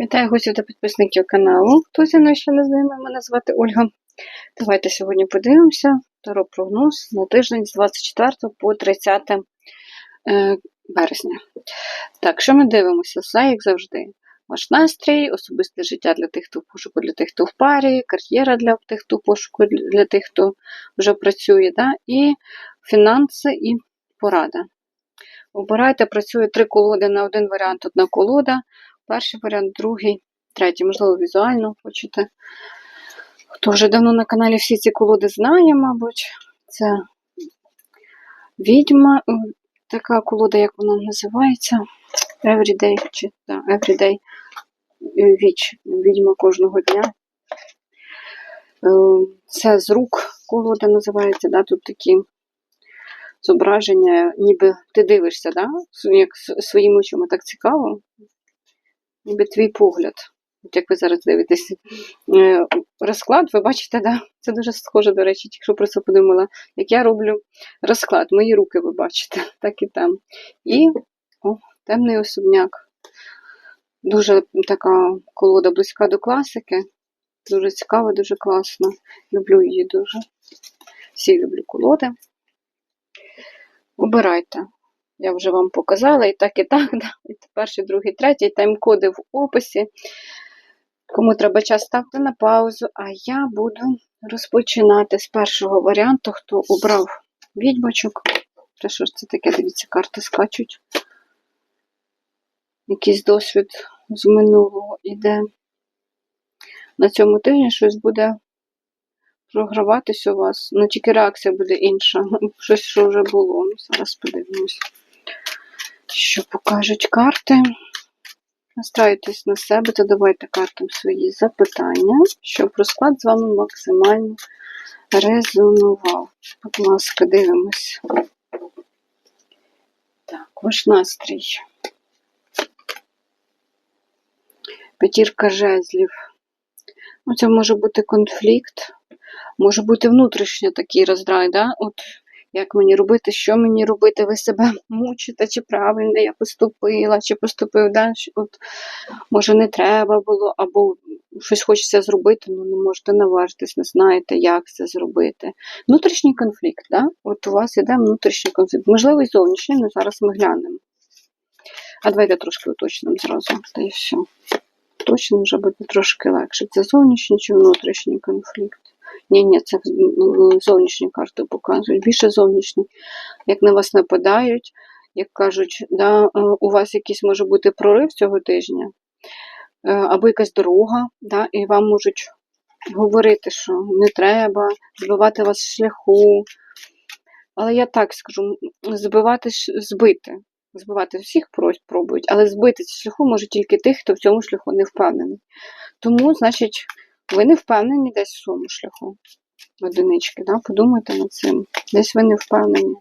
Вітаю гостів та підписників каналу. Хто зі мною ще не знайомий, мене звати Ольга. Давайте сьогодні подивимося таро прогноз на тиждень з 24 по 30 е, березня. Так, що ми дивимося? Все, як завжди. Ваш настрій, особисте життя для тих, хто в пошуку, для тих, хто в парі, кар'єра для тих, хто в пошуку, для тих, хто вже працює, да? і фінанси і порада. Обирайте, працює три колоди на один варіант, одна колода. Перший варіант, другий, третій, можливо, візуально хочете. Хто вже давно на каналі всі ці колоди знає, мабуть, це відьма, е, така колода, як вона називається. Everyday, чи да, Everyday Witch, відьма кожного дня. Е, Це з рук колода називається, да, тут такі зображення, ніби ти дивишся, да? як своїми очима так цікаво ніби твій погляд. От як ви зараз дивитесь е, розклад, ви бачите, да? це дуже схоже, до речі, якщо про це подумала, як я роблю розклад, мої руки ви бачите, так і там. І о, темний особняк. Дуже така колода близька до класики. Дуже цікава, дуже класна. Люблю її дуже. Всі люблю колоди. Обирайте. Я вже вам показала і так, і так. Да. І перший, другий, третій, тайм-коди в описі. Кому треба час ставте на паузу, а я буду розпочинати з першого варіанту, хто обрав відьмочок. Та що ж це таке, дивіться, карти скачуть. Якийсь досвід з минулого іде. На цьому тижні щось буде програватись у вас. Ну, тільки реакція буде інша. Щось, що вже було. Ну, Зараз подивимось що покажуть карти. Настраюйтесь на себе та давайте картам свої запитання, щоб розклад з вами максимально резонував. Будь ласка, дивимось. Так, ваш настрій. П'ятірка жезлів. Ну, Це може бути конфлікт, може бути внутрішньо такий роздрай, да? От як мені робити, що мені робити, ви себе мучите, чи правильно я поступила, чи поступив далі. От, Може, не треба було, або щось хочеться зробити, ну не можете наважитись, не знаєте, як це зробити. Внутрішній конфлікт, да? от у вас іде внутрішній конфлікт, можливо, і зовнішній, але зараз ми глянемо. А давайте трошки уточнимо зразу, та і все. Точно вже буде трошки легше. Це зовнішній чи внутрішній конфлікт. Ні, ні, це зовнішні карти показують. Більше зовнішні. Як на вас нападають, як кажуть, да, е, у вас якийсь може бути прорив цього тижня, е, або якась дорога, да, і вам можуть говорити, що не треба, збивати вас з шляху. Але я так скажу, збивати збити. Збивати всіх пробують, але збити з шляху може тільки тих, хто в цьому шляху не впевнений. Тому, значить, ви не впевнені десь в своєму шляху одинички. Да? Подумайте над цим. Десь ви не впевнені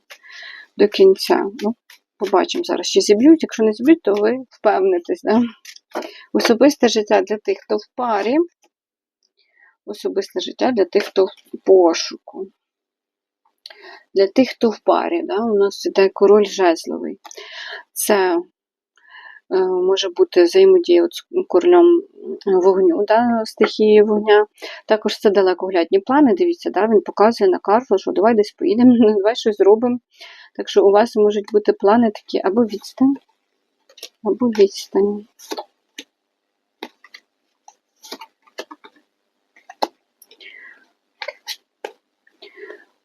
до кінця. Ну, Побачимо зараз, чи зіб'ють. Якщо не зіб'ють, то ви впевнитесь. Да? Особисте життя для тих, хто в парі. Особисте життя для тих, хто в пошуку. Для тих, хто в парі, да? у нас іде король жезловий. Це може бути взаємодія з королем вогню, да, стихії вогня. Також це далекоглядні плани. Дивіться, да, він показує на карту, що давай десь поїдемо, давай щось зробимо. Так що у вас можуть бути плани такі або відстань, або відстань.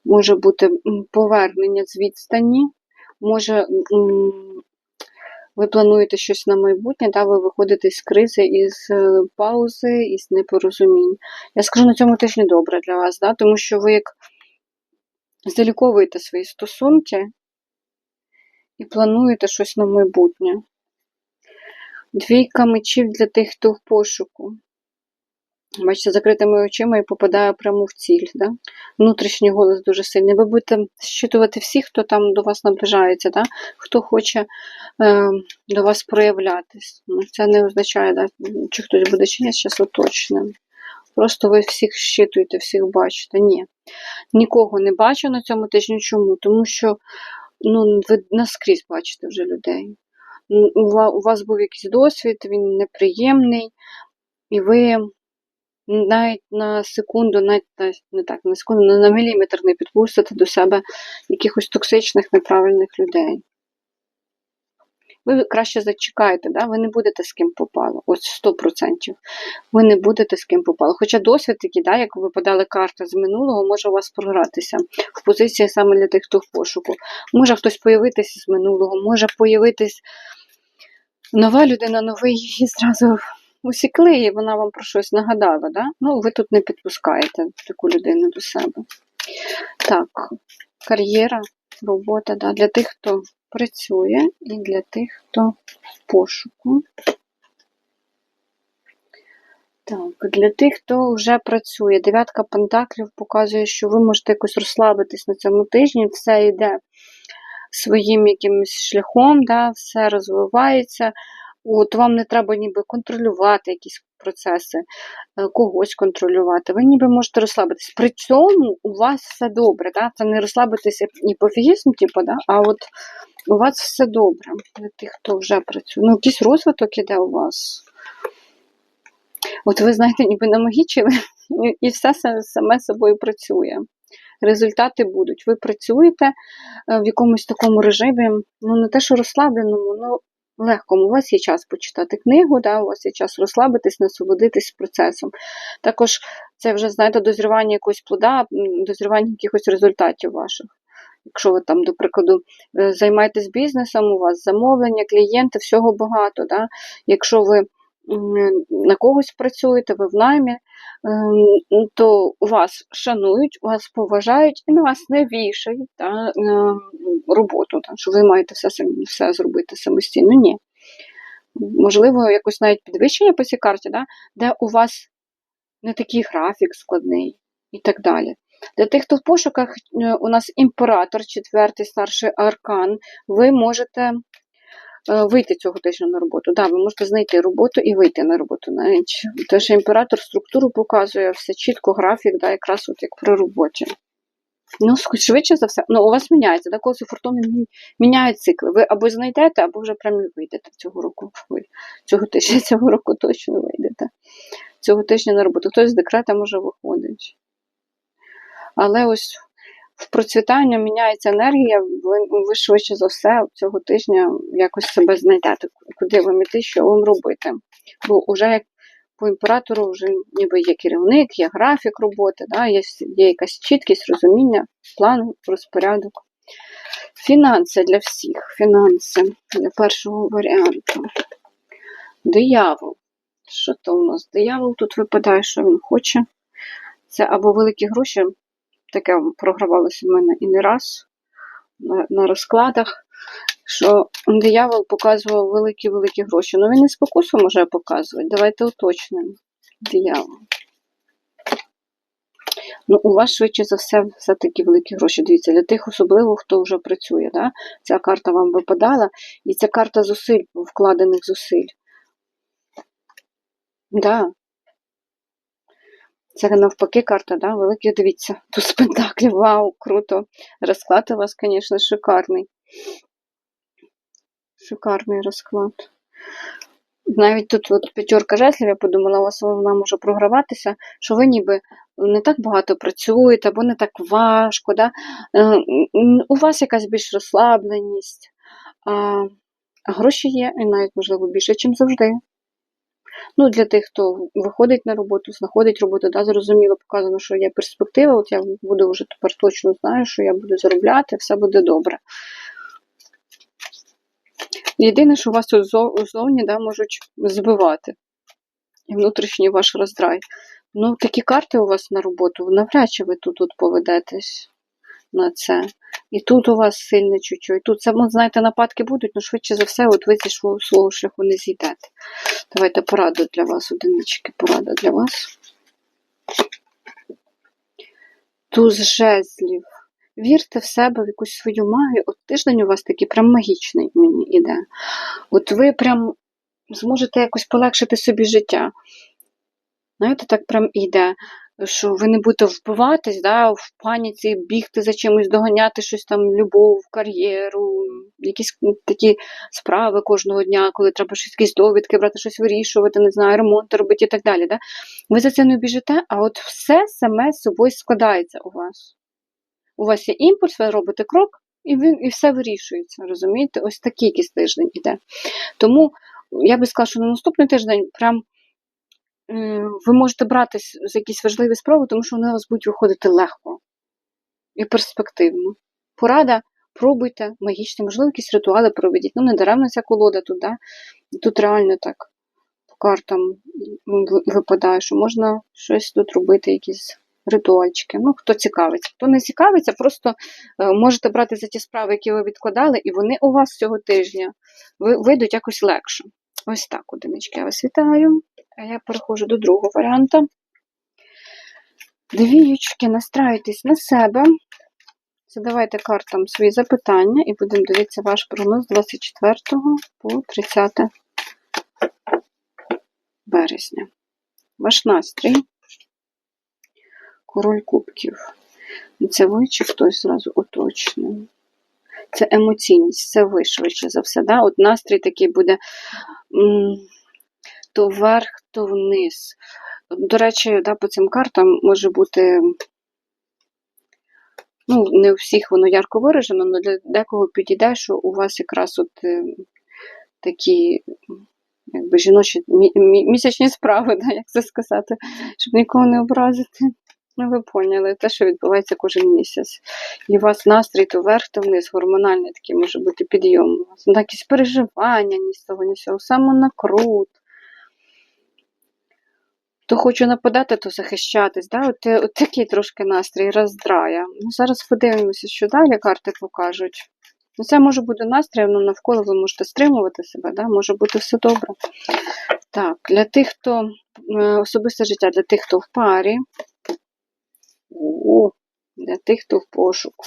Може бути повернення з відстані, може ви плануєте щось на майбутнє, да, ви виходите з кризи, із е, паузи, із непорозумінь. Я скажу на цьому тижні добре для вас, да, тому що ви як заліковуєте свої стосунки і плануєте щось на майбутнє. Двійка мечів для тих, хто в пошуку. Бачите, закритими очима і попадає прямо в ціль. Да? Внутрішній голос дуже сильний. Ви будете щитувати всіх, хто там до вас наближається, да? хто хоче е, до вас проявлятись. Ну, Це не означає, да? чи хтось буде чи зараз уточним. Просто ви всіх щитуєте, всіх бачите. Ні. Нікого не бачу на цьому тижні. Чому? Тому що ну, ви наскрізь бачите вже людей. у вас був якийсь досвід, він неприємний, і ви навіть на секунду, навіть на- не так, на секунду, на міліметр не підпустите до себе якихось токсичних, неправильних людей. Ви краще зачекаєте, да? ви не будете з ким попало. Ось 100%. Ви не будете з ким попало. Хоча досвід такий, да, як випадали карти з минулого, може у вас програтися в позиції саме для тих, хто в пошуку. Може хтось появитися з минулого, може появитись нова людина, новий її зразу усікли, і вона вам про щось нагадала. Да? Ну, ви тут не підпускаєте таку людину до себе. Так, кар'єра, робота, да, для тих, хто працює, і для тих, хто в пошуку. Так, для тих, хто вже працює, дев'ятка пентаклів показує, що ви можете якось розслабитись на цьому тижні, все йде своїм якимось шляхом, да, все розвивається. От вам не треба ніби контролювати якісь процеси, е, когось контролювати. Ви ніби можете розслабитись. При цьому у вас все добре. Да? Це не розслабитися і пофігізм, типу, да? а от у вас все добре. Для тих, хто вже працює. Ну, якийсь розвиток іде у вас. От ви знаєте, ніби намагічили, і- все саме собою працює. Результати будуть. Ви працюєте е, в якомусь такому режимі, ну не те, що розслабленому, ну легкому. У вас є час почитати книгу, да, у вас є час розслабитись, насолодитись процесом. Також це вже, знаєте, дозрівання якогось плода, дозрівання якихось результатів ваших. Якщо ви там, до прикладу, е, займаєтесь бізнесом, у вас замовлення, клієнти, всього багато. Да? Якщо ви на когось працюєте, ви в наймі, ем, то вас шанують, вас поважають і на вас не вішають та, роботу, та, що ви маєте все, все зробити самостійно. Ні. Можливо, якось навіть підвищення по цій карті, да, де у вас не такий графік складний і так далі. Для тих, хто в пошуках, е, у нас імператор, четвертий старший аркан, ви можете вийти цього тижня на роботу. Да, ви можете знайти роботу і вийти на роботу навіть. Тому що імператор структуру показує, все чітко, графік, да, якраз от як при роботі. Ну, швидше за все, ну, у вас міняється, да, колесо фортуни міняють цикли. Ви або знайдете, або вже прямо вийдете цього року. Ой, цього тижня, цього року точно вийдете. Цього тижня на роботу. Хтось з декрета може виходить. Але ось в процвітання міняється енергія, ви, ви швидше за все цього тижня якось себе знайдете, куди вам іти, що вам робити. Бо вже як по імператору вже ніби є керівник, є графік роботи, да, є, є якась чіткість, розуміння, план, розпорядок. Фінанси для всіх. Фінанси для першого варіанту. Диявол. Що то у нас? Диявол тут випадає, що він хоче. Це або великі гроші, таке програвалося в мене і не раз на, на розкладах, що диявол показував великі-великі гроші. Ну він і спокусу може показувати. Давайте уточнимо. Диявол. Ну, у вас швидше за все все-таки великі гроші. Дивіться, для тих особливо, хто вже працює. Да? Ця карта вам випадала, і це карта зусиль, вкладених зусиль. Да. Це навпаки карта, да? великі, дивіться, тут з вау, круто. Розклад у вас, звісно, шикарний. Шикарний розклад. Навіть тут от п'ятерка жезлів, я подумала, у вас вона може програватися, що ви ніби не так багато працюєте, або не так важко. Да? Е, У вас якась більш розслабленість, а гроші є, і навіть, можливо, більше, ніж завжди. Ну, для тих, хто виходить на роботу, знаходить роботу, да, зрозуміло показано, що є перспектива. От я буду вже тепер точно знаю, що я буду заробляти, все буде добре. Єдине, що вас тут зо- зовні да, можуть збивати. І внутрішній ваш роздрай. Ну, такі карти у вас на роботу, навряд чи ви тут, тут поведетесь на це. І тут у вас сильне чуть-чуть. Тут само, знаєте, нападки будуть, але швидше за все, от ви зі свого шляху не зійдете. Давайте пораду для вас, одинички, порада для вас. Туз жезлів. Вірте в себе, в якусь свою магію. От тиждень у вас такий прям магічний мені іде. От ви прям зможете якось полегшити собі життя. Знаєте, так прям іде, що ви не будете вбиватись, да, в паніці, бігти за чимось, доганяти щось там, любов, кар'єру, якісь такі справи кожного дня, коли треба щось якісь довідки брати, щось вирішувати, не знаю, ремонт робити і так далі. Да? Ви за це не біжите, а от все саме з собою складається у вас. У вас є імпульс, ви робите крок, і він і все вирішується. Розумієте? Ось такий якийсь тиждень іде. Тому я би сказала, що на наступний тиждень прям ви можете братись за якісь важливі справи, тому що вони у вас будуть виходити легко і перспективно. Порада, пробуйте магічні, можливо, якісь ритуали проведіть. Ну, не даремно ця колода тут, да? тут реально так по картам випадає, що можна щось тут робити, якісь ритуальчики. Ну, хто цікавиться. Хто не цікавиться, просто е, можете брати за ті справи, які ви відкладали, і вони у вас цього тижня вийдуть якось легше. Ось так, одинички, я вас вітаю. Я переходжу до другого варіанту. Двіючки, настраюйтесь на себе. Задавайте картам свої запитання і будемо дивитися ваш прогноз з 24 по 30 березня. Ваш настрій. Король кубків. Це ви чи хтось зразу уточнив? Це емоційність, це ви швидше за все. Да? От настрій такий буде то вверх, то вниз. До речі, да, по цим картам може бути. Ну, не у всіх воно ярко виражено, але для декого підійде, що у вас якраз от е, такі якби жіночі мі- мі- місячні справи, да, як це сказати, щоб нікого не образити. Ну, ви поняли, те, що відбувається кожен місяць. І у вас настрій то вверх, то вниз, гормональний такий може бути підйом. У вас ну, якісь переживання, ні з того, ні з цього, самонакрут. То хочу нападати, то захищатись. Да? От, е, от такий трошки настрій роздрає. Ну, зараз подивимося, що далі карти покажуть. Ну, це може бути настрій, ну навколо ви можете стримувати себе, да? може бути все добре. Так, для тих, хто е, особисте життя, для тих, хто в парі. О, для тих, хто в пошуку.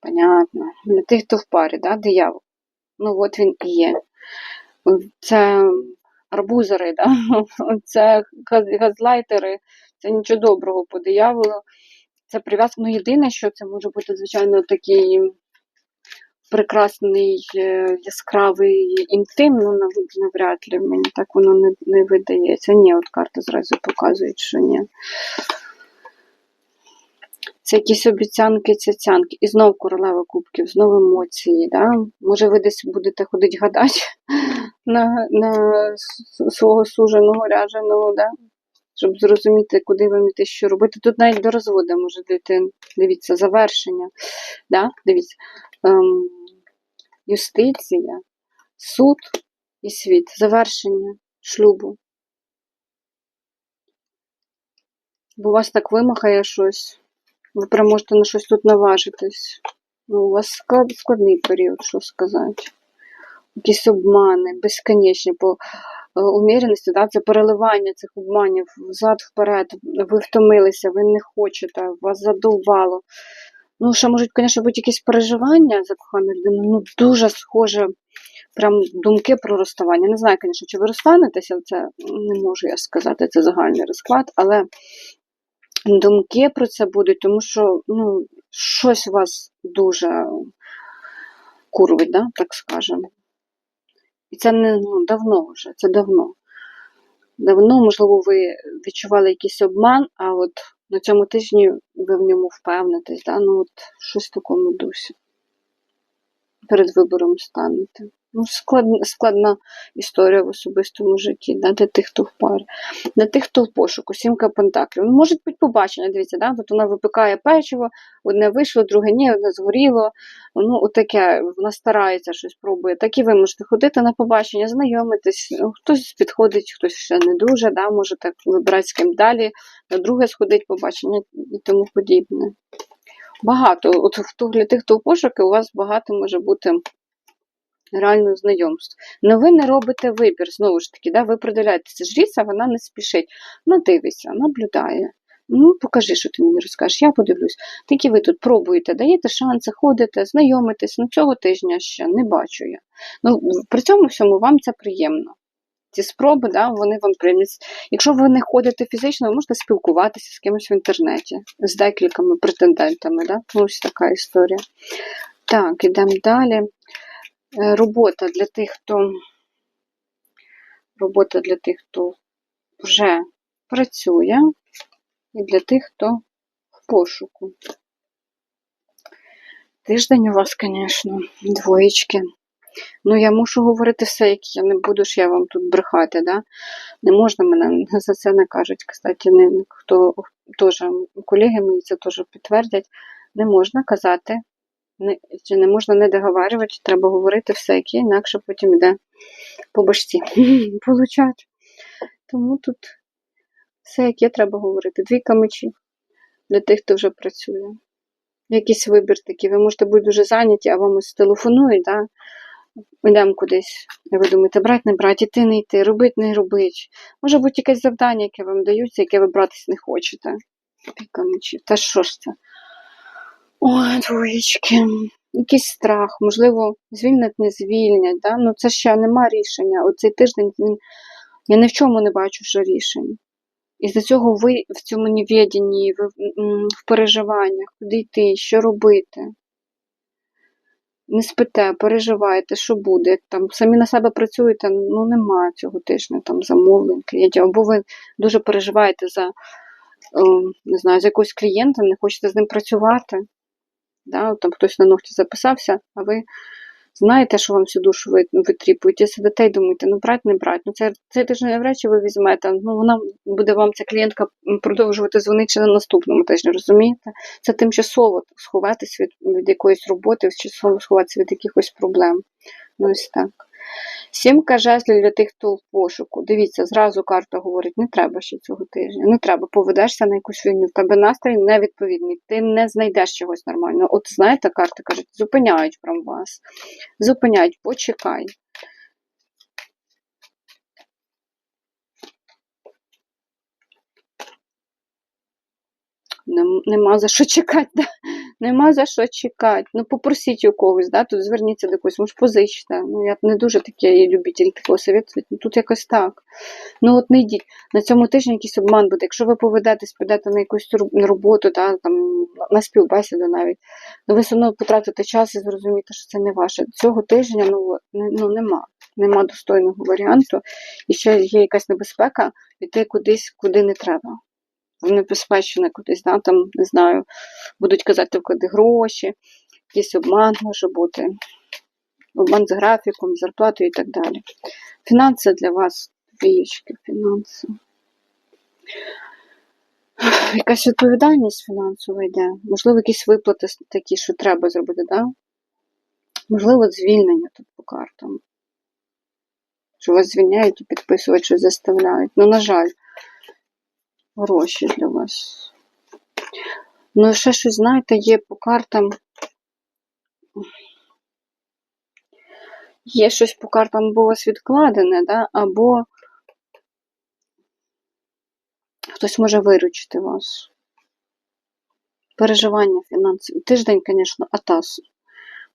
Понятно. Для тих, хто в парі, да, диявол. Ну, от він і є. Це арбузери, да? це газлайтери, це нічого доброго по дияволу. Це прив'язка. Ну, єдине, що це може бути, звичайно, такий прекрасний, е, яскравий інтим, ну, навряд ли мені так воно не, не видається. Ні, от карти зразу показують, що ні. Це якісь обіцянки, цяцянки. І знов королева кубків, знов емоції. Да? Може, ви десь будете ходити гадати на, на свого суженого, ряженого, да? щоб зрозуміти, куди вам іти, що робити. Тут навіть до розводу може дійти. Дивіться, завершення. Да? Дивіться. Ем, юстиція, суд і світ. Завершення шлюбу. Бо вас так вимахає щось. Ви прям можете на щось тут наважитись. Ну, у вас склад, складний період, що сказати. Якісь обмани, безконечні по е, уміряності, да, це переливання цих обманів взад вперед. Ви втомилися, ви не хочете, вас задовбало. Ну, ще можуть, звісно, бути якісь переживання за кохану людину, ну дуже схоже, прям думки про розставання. Не знаю, звісно, чи ви розстанетеся, це не можу я сказати, це загальний розклад, але думки про це будуть, тому що ну, щось вас дуже курвить, да, так скажемо. І це не ну, давно вже, це давно. Давно, можливо, ви відчували якийсь обман, а от на цьому тижні ви в ньому впевнитесь, да? ну от щось в такому дусі. Перед вибором станете. Ну, складна, складна історія в особистому житті, да? для тих, хто в парі. Для тих, хто в пошуку, сімка пентаклів. Ну, може бути побачення, дивіться, да? тут вона випікає печиво, одне вийшло, друге ні, одне згоріло. Ну, отаке, вона старається щось пробує. Так і ви можете ходити на побачення, знайомитись. Ну, Хтось підходить, хтось ще не дуже, да? може так вибирати з ким далі, на друге сходить побачення і тому подібне. Багато. От для тих, хто в пошуки, у вас багато може бути реально знайомств. Но ви не робите вибір, знову ж таки, да? ви приділяєтеся. Жріця, вона не спішить. Вона дивиться, наблюдає. Ну, покажи, що ти мені розкажеш, я подивлюсь. Тільки ви тут пробуєте, даєте шанси, ходите, знайомитесь. Ну, цього тижня ще не бачу я. Ну, при цьому всьому вам це приємно. Ці спроби, да, вони вам приємні. Якщо ви не ходите фізично, ви можете спілкуватися з кимось в інтернеті, з декількома претендентами. Да? Ну, ось така історія. Так, ідемо далі. Е, Робота для тих, хто робота для тих, хто вже працює, і для тих, хто в пошуку. Тиждень у вас, звісно, двоєчки. Ну, я мушу говорити все, як я не буду ж я вам тут брехати, да? Не можна мене за це не кажуть. Кстати, не, хто теж колеги мої це теж підтвердять. Не можна казати, не, чи не можна не договарювати, треба говорити все, як є, інакше потім йде по башці получать. Тому тут все, як є, треба говорити. Двійка мечів для тих, хто вже працює. Якийсь вибір такий. Ви можете бути дуже зайняті, а вам ось телефонують, да? йдемо кудись. І ви думаєте, брати, не брати, іти, не йти, робити, не робити. Може бути якесь завдання, яке вам даються, яке ви братись не хочете. Двійка мечів. Та що ж це? Ой, двоєчки. Якийсь страх, можливо, звільнять, не звільнять. Да? Ну це ще нема рішення. Оцей тиждень він. Я ні в чому не бачу вже рішень. І з цього ви в цьому невіденні, ви в переживаннях, куди йти, що робити. Не спите, переживаєте, що буде. Там самі на себе працюєте, ну немає цього тижня там замовлень, клієнтів. Або ви дуже переживаєте за, е, не знаю, за якогось клієнта, не хочете з ним працювати. Да? Там хтось на ногті записався, а ви знаєте, що вам всю душу витріпують, і сидите і думаєте, ну брать, не брать. Ну це, це тиждень навряд ви візьмете. Ну вона буде вам ця клієнтка продовжувати дзвонити на наступному тижні, розумієте? Це тимчасово сховатись від, від якоїсь роботи, тимчасово сховатися від якихось проблем. Ну ось так. Сімка жезлів для тих, хто в пошуку. Дивіться, зразу карта говорить, не треба ще цього тижня, не треба, поведешся на якусь війну, в тебе настрій невідповідний, ти не знайдеш чогось нормального. От знаєте, карта кажуть, зупиняють прям вас. Зупиняють, почекай. Нема за що чекати. Да? Нема за що чекати. Ну, попросіть у когось, да? тут зверніться до когось, може позичте. Ну, я не дуже такий любитель такого совету. Ну, тут якось так. Ну, от не йдіть. На цьому тижні якийсь обман буде. Якщо ви поведетесь, підете на якусь роботу, да, там, на співбесіду навіть, ну, ви все одно потратите час і зрозумієте, що це не ваше. Цього тижня ну, ну, нема. Нема достойного варіанту. І ще є якась небезпека йти кудись, куди не треба в небезпечне кудись, да, там, не знаю, будуть казати, вклади гроші, якийсь обман може бути, обман з графіком, зарплатою і так далі. Фінанси для вас, двієчки, фінанси. Якась відповідальність фінансова йде, можливо, якісь виплати такі, що треба зробити, да? можливо, звільнення тут по картам. Що вас звільняють і підписують, що заставляють. Ну, на жаль, гроші для вас. Ну, ще щось, знаєте, є по картам. Є щось по картам або у вас відкладене, да? або хтось може виручити вас. Переживання фінансові. Тиждень, звісно, атас.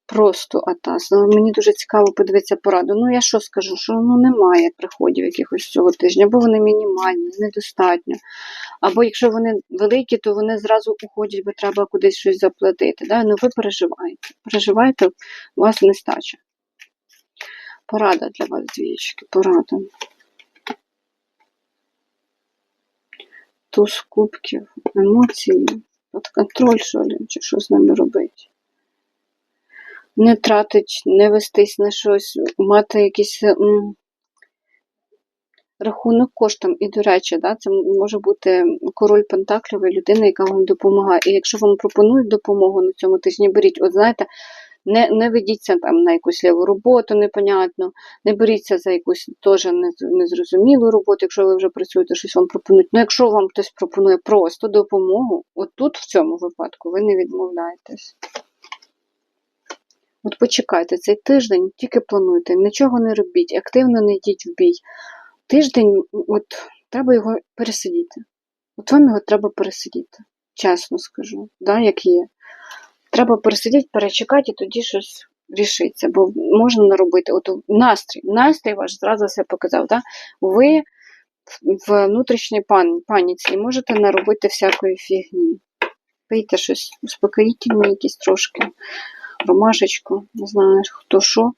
Просто атас. Ну, мені дуже цікаво подивитися пораду. Ну, я що скажу, що ну, немає приходів якихось цього тижня, або вони мінімальні, недостатньо. Або якщо вони великі, то вони зразу уходять, бо треба кудись щось заплатити. Да? Ну, ви переживаєте. Переживаєте, у вас нестача. Порада для вас, двічки, порада. Туз кубків, емоції, от контроль, що ли, чи що з ними робити. Не тратить, не вестись на щось, мати якийсь рахунок коштом. І, до речі, да, це може бути король Пентаклів людина, яка вам допомагає. І якщо вам пропонують допомогу на цьому тижні, беріть, от знаєте, не, не ведіться там на якусь ліву роботу, непонятно, не беріться за якусь теж нез- незрозумілу роботу, якщо ви вже працюєте, щось вам пропонують. Ну, якщо вам хтось пропонує просто допомогу, от тут в цьому випадку ви не відмовляєтесь. От почекайте, цей тиждень тільки плануйте, нічого не робіть, активно не йдіть в бій. Тиждень, от треба його пересидіти. От вам його треба пересидіти. Чесно скажу, да, як є. Треба пересидіти, перечекати, і тоді щось рішиться, бо можна наробити. От настрій, настрій ваш зразу все показав. Да? Ви в- внутрішній пан, паніці можете наробити всякої фігні. Пийте щось успокоїтельне якісь трошки. Ромашечку, не знаю, хто що.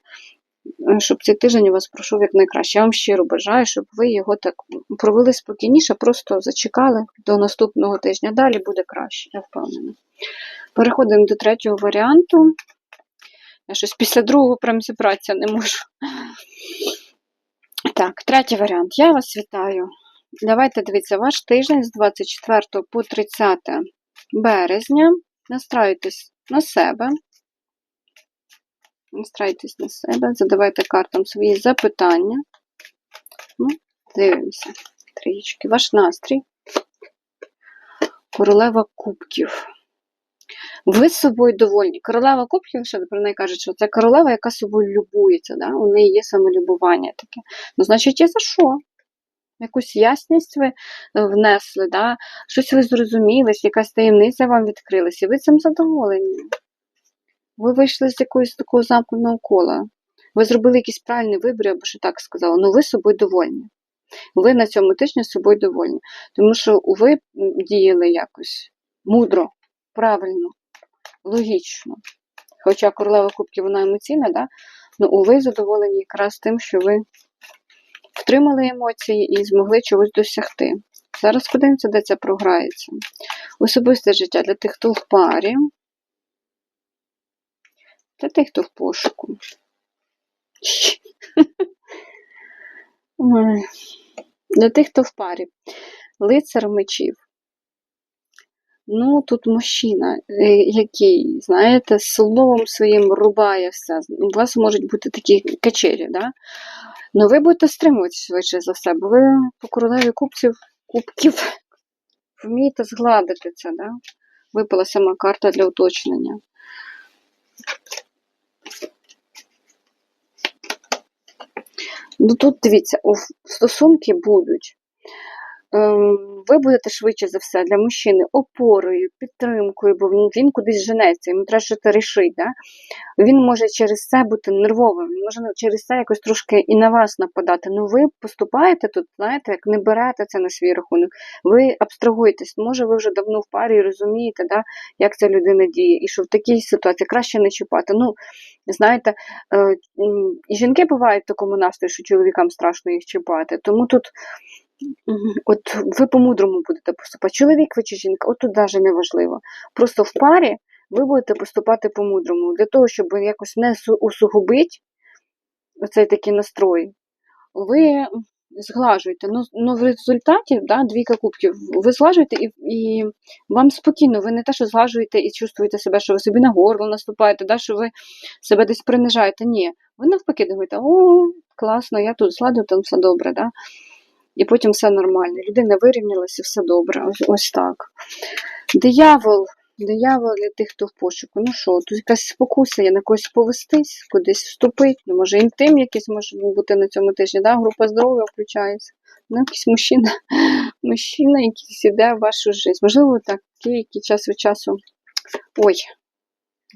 Е, Щоб цей тиждень у вас пройшов як найкраще. Я вам щиро бажаю, щоб ви його так провели спокійніше, просто зачекали до наступного тижня. Далі буде краще, я впевнена. Переходимо до третього варіанту. Я щось після другого прям зібратися не можу. Так, третій варіант. Я вас вітаю. Давайте дивіться, ваш тиждень з 24 по 30 березня. Настраюйтесь на себе. Настраюйтесь на себе, задавайте картам свої запитання. Ну, дивимося. Трієчки. Ваш настрій. Королева кубків. Ви з собою довольні. Королева кубків, ще про неї кажуть, що це королева, яка собою любується. Да? У неї є самолюбування таке. Ну, значить, є за що? Якусь ясність ви е, внесли, да? щось ви зрозуміли, якась таємниця вам відкрилась, і ви цим задоволені. Ви вийшли з якогось такого замкненого кола. Ви зробили якийсь правильний вибір, би ще так сказала, ну ви собою довольні. Ви на цьому тижні собою довольні. Тому що ви діяли якось мудро, правильно, логічно. Хоча королева кубків вона емоційна, да? ну ви задоволені якраз тим, що ви втримали емоції і змогли чогось досягти. Зараз подивимося, де це програється. Особисте життя для тих, хто в парі, для тих, хто в пошуку. Для тих, хто в парі. Лицар мечів. Ну, тут мужчина, е, який, знаєте, словом своїм рубає все. У вас можуть бути такі качелі, да? Ну, ви будете стримуватися швидше за все, бо ви по королеві кубців, кубків вмієте згладити це, да? Випала сама карта для уточнення. Ну тут дивіться, стосунки будуть. Ем, ви будете швидше за все для мужчини опорою, підтримкою, бо він, він кудись женеться, йому треба щось рішити. Да? Він може через це бути нервовим, він може через це якось трошки і на вас нападати. Ну ви поступаєте тут, знаєте, як не берете це на свій рахунок. Ви абстрагуєтесь, може, ви вже давно в парі і розумієте, да, як ця людина діє, і що в такій ситуації краще не чіпати. Ну, знаєте, е, і жінки бувають в такому настрої, що чоловікам страшно їх чіпати. Тому тут. От ви по-мудрому будете поступати. Чоловік ви чи жінка, от тут навіть не важливо. Просто в парі ви будете поступати по-мудрому. Для того, щоб якось не усугубити оцей такий настрой, ви зглажуєте. Ну, ну в результаті, да, двійка кубків, ви зглажуєте і, і вам спокійно, ви не те, що зглажуєте і чувствуєте себе, що ви собі на горло наступаєте, да, що ви себе десь принижаєте. Ні. Ви навпаки думаєте, о, класно, я тут згладив, там все добре. Да? І потім все нормально. Людина вирівнялася, все добре. Ось, ось так. Диявол. Диявол для тих, хто в пошуку. Ну що, тут якась спокуса, є на когось повестись, кудись вступити. Ну, може, інтим якийсь може бути на цьому тижні, да? група здоров'я включається. Ну, якийсь мужчина, мужчина, якийсь іде в вашу життя. Можливо, такий, який час від часу. Ой,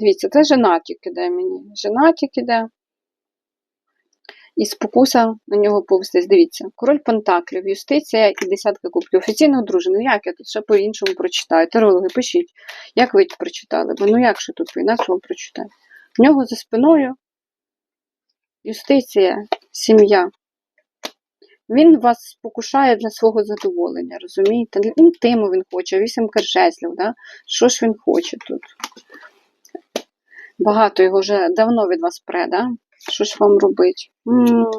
дивіться, це женатік іде мені. Женатік іде і спокуса на нього повестись. Дивіться, король Пентаклів, юстиція і десятка кубків. Офіційно одружений. Ну, як я тут ще по-іншому прочитаю? Тарологи, пишіть, як ви прочитали? Бо ну як же тут по-інакшому прочитати? В нього за спиною юстиція, сім'я. Він вас спокушає для свого задоволення, розумієте? Інтиму він хоче, вісімка жезлів, да? Що ж він хоче тут? Багато його вже давно від вас пре, да? Що ж вам робити?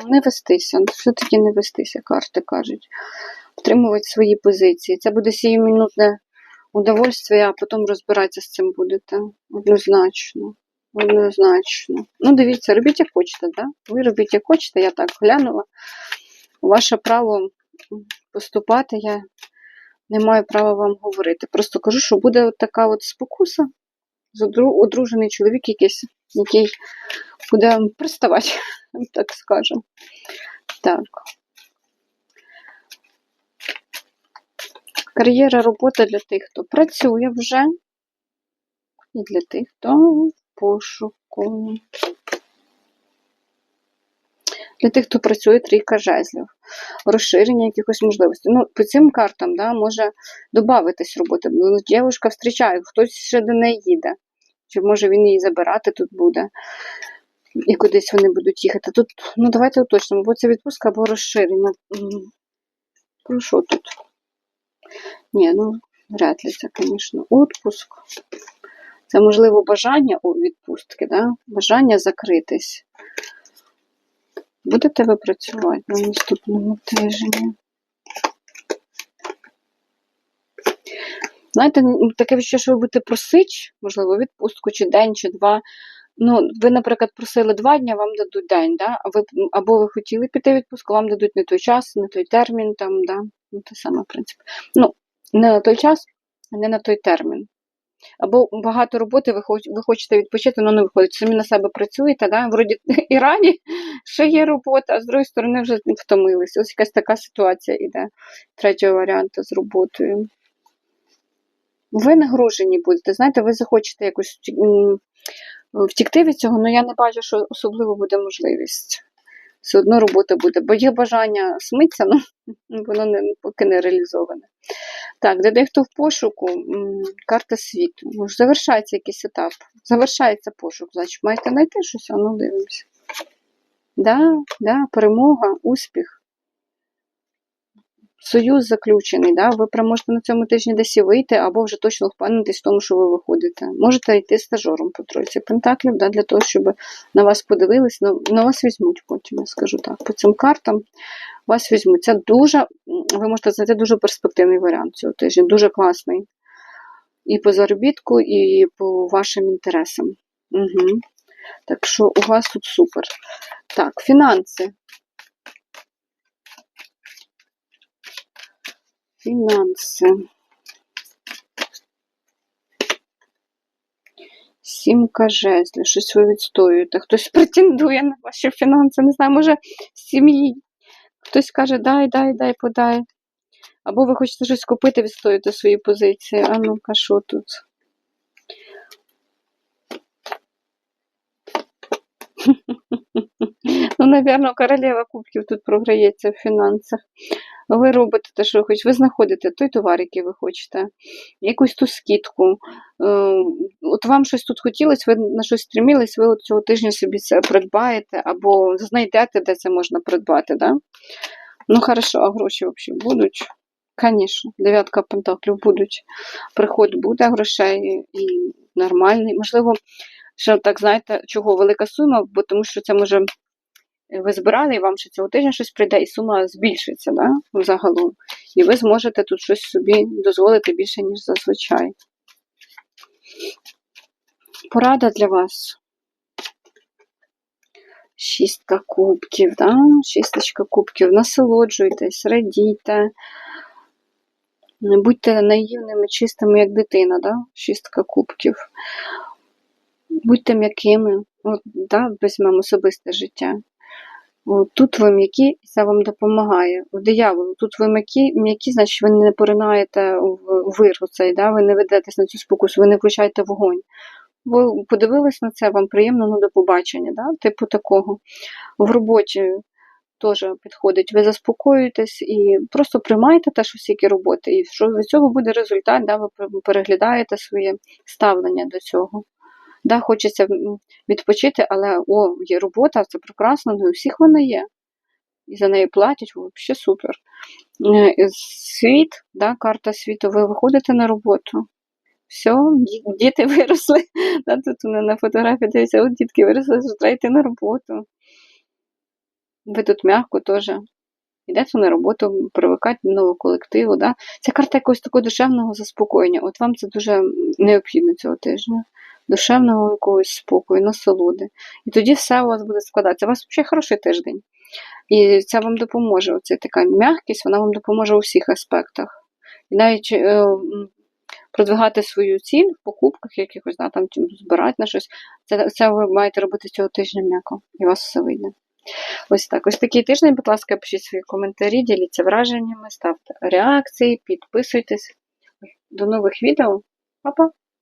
Не вестися, все-таки не вестися, карти кажуть. Втримувати свої позиції. Це буде сіюмінутне удовольствие, а потім розбиратися з цим будете. Однозначно. Однозначно. Ну, дивіться, робіть як хочете, да? Ви робіть як хочете, я так глянула. Ваше право поступати, я не маю права вам говорити. Просто кажу, що буде от така от спокуса, одружений чоловік якийсь, який буде приставати, так скажемо. Так. Кар'єра, робота для тих, хто працює вже, і для тих, хто в пошуку. Для тих, хто працює трійка жезлів, розширення якихось можливостей. Ну, по цим картам да, може додатись роботи. Ну, Дівчинка зустрічає, хтось ще до неї їде. Чи може він її забирати тут буде? І кудись вони будуть їхати. Тут, ну давайте уточнимо, або це відпустка, або розширення. Про що тут? Ні, ну, вряд ли це, звісно, відпуск. Це, можливо, бажання у відпустки, да? бажання закритись. Будете ви працювати на наступному тижні? Знаєте, таке відчуття, що ви будете просити, можливо, відпустку, чи день, чи два. Ну, ви, наприклад, просили два дні, вам дадуть день, да? а ви, або ви хотіли піти в відпустку, вам дадуть не той час, не той термін, там, да? ну, те саме, в принципі. Ну, не на той час, не на той термін. Або багато роботи, ви, хоч, ви хочете відпочити, але не виходить. Самі на себе працюєте, да? вроді і рані ще є робота, а з другої сторони вже втомилися. Ось якась така ситуація іде третього варіанту з роботою. Ви нагружені будете, знаєте, ви захочете якось м, втікти від цього, але я не бачу, що особливо буде можливість. Все одно робота буде, бо є бажання смитися, ну воно не, поки не реалізоване. Так, де дехто в пошуку, карта світу. Може, завершається якийсь етап. Завершається пошук, значить, маєте знайти щось, а ну дивимося. Да, да, перемога, успіх. Союз заключений, да? ви можете на цьому тижні десь і вийти, або вже точно впевнитись в тому, що ви виходите. Можете йти стажером по тройці пентаклів, да? для того, щоб на вас подивились, на, на вас візьмуть потім, я скажу так. По цим картам вас візьмуть. Це дуже, ви можете знайти дуже перспективний варіант цього тижня, дуже класний. І по заробітку, і по вашим інтересам. Угу. Так що у вас тут супер. Так, фінанси. Фінанси. Сімка жезлів. Щось ви відстоюєте. Хтось претендує на ваші фінанси. Не знаю, може сім'ї. Хтось каже, дай, дай, дай, подай. Або ви хочете щось купити, відстоюєте свої позиції. А ну-ка, що тут? Ну, напевно, королева кубків тут програється в фінансах. Ви робите те, що ви хочете, ви знаходите той товар, який ви хочете, якусь ту скидку. Е, От вам щось тут хотілося, ви на щось стремілись, ви от цього тижня собі це придбаєте або знайдете, де це можна придбати. Да? Ну, хорошо, а гроші взагалі будуть? Звісно, дев'ятка пентаклів будуть. Приход буде грошей і нормальний. Можливо, що так знаєте, чого велика сума, бо тому що це може ви збирали, і вам ще цього тижня щось прийде, і сума збільшиться, да, загалом. І ви зможете тут щось собі дозволити більше, ніж зазвичай. Порада для вас. Шістка кубків, да? шісточка кубків. Насолоджуйтесь, радійте. Не будьте наївними, чистими, як дитина, да? шістка кубків. Будьте м'якими, От, да? візьмемо особисте життя. Тут ви м'які, і це вам допомагає. У дияволу, тут ви м'які, м'які, значить ви не поринаєте в вир цей, да? ви не ведетесь на цю спокусу, ви не включаєте вогонь. Ви подивились на це, вам приємно, ну до побачення, да? типу такого. В роботі теж підходить. Ви заспокоюєтесь і просто приймаєте те, що стільки роботи, і що від цього буде результат, да? ви переглядаєте своє ставлення до цього. Да, хочеться відпочити, але о, є робота, це прекрасно, ну і у всіх вона є. І за неї платять, взагалі супер. Е, Світ, да, карта світу, ви виходите на роботу. Все, діти виросли. Да, тут на фотографії дивляться, от дітки виросли, треба йти на роботу. Ви тут м'яко теж. Йдете на роботу, привикати до нового колективу. Да? Це карта якогось такого душевного заспокоєння. От вам це дуже необхідно цього тижня. Душевного якогось спокою, насолоди. І тоді все у вас буде складатися. У вас взагалі хороший тиждень. І це вам допоможе. Оце така м'якість, вона вам допоможе у всіх аспектах. І навіть е, продвигати свою ціль в покупках якихось, да, там, збирати на щось. Це, це ви маєте робити цього тижня м'яко, і у вас все вийде. Ось так. Ось такий тиждень, будь ласка, пишіть свої коментарі, діліться враженнями, ставте реакції, підписуйтесь. До нових відео. Па-па!